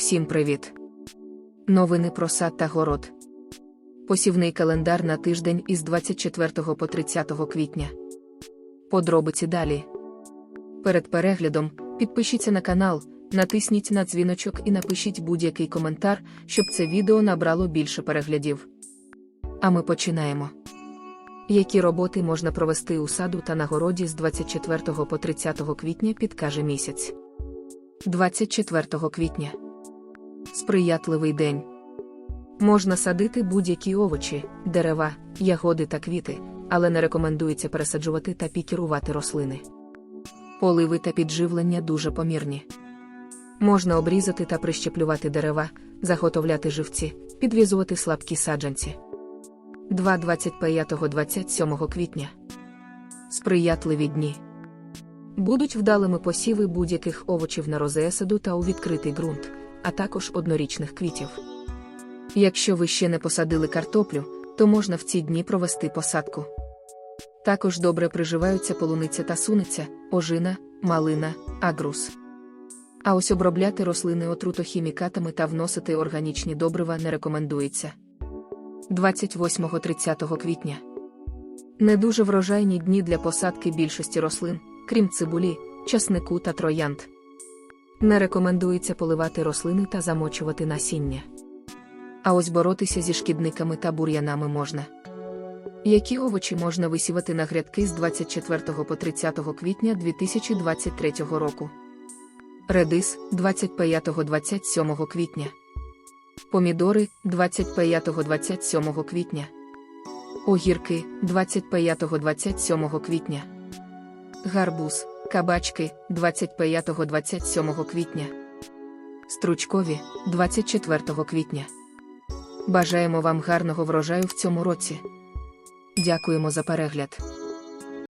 Всім привіт! Новини про сад та город. Посівний календар на тиждень із 24 по 30 квітня. Подробиці далі. Перед переглядом підпишіться на канал, натисніть на дзвіночок і напишіть будь-який коментар, щоб це відео набрало більше переглядів. А ми починаємо. Які роботи можна провести у саду та на городі з 24 по 30 квітня підкаже місяць. 24 квітня. Сприятливий день. Можна садити будь-які овочі, дерева, ягоди та квіти, але не рекомендується пересаджувати та пікірувати рослини. Поливи та підживлення дуже помірні. Можна обрізати та прищеплювати дерева, заготовляти живці, підв'язувати слабкі саджанці. 2.25-27 квітня. Сприятливі дні. Будуть вдалими посіви будь-яких овочів на розеесаду та у відкритий ґрунт, а також однорічних квітів. Якщо ви ще не посадили картоплю, то можна в ці дні провести посадку. Також добре приживаються полуниця та суниця, ожина, малина, агрус. А ось обробляти рослини отрутохімікатами та вносити органічні добрива не рекомендується. 28-30 квітня. Не дуже врожайні дні для посадки більшості рослин, крім цибулі, часнику та троянд. Не рекомендується поливати рослини та замочувати насіння. А ось боротися зі шкідниками та бур'янами можна. Які овочі можна висівати на грядки з 24 по 30 квітня 2023 року? Редис 25-27 квітня. Помідори 25-27 квітня. Огірки 25-27 квітня. Гарбуз, кабачки 25-27 квітня. Стручкові 24 квітня. Бажаємо вам гарного врожаю в цьому році. Дякуємо за перегляд.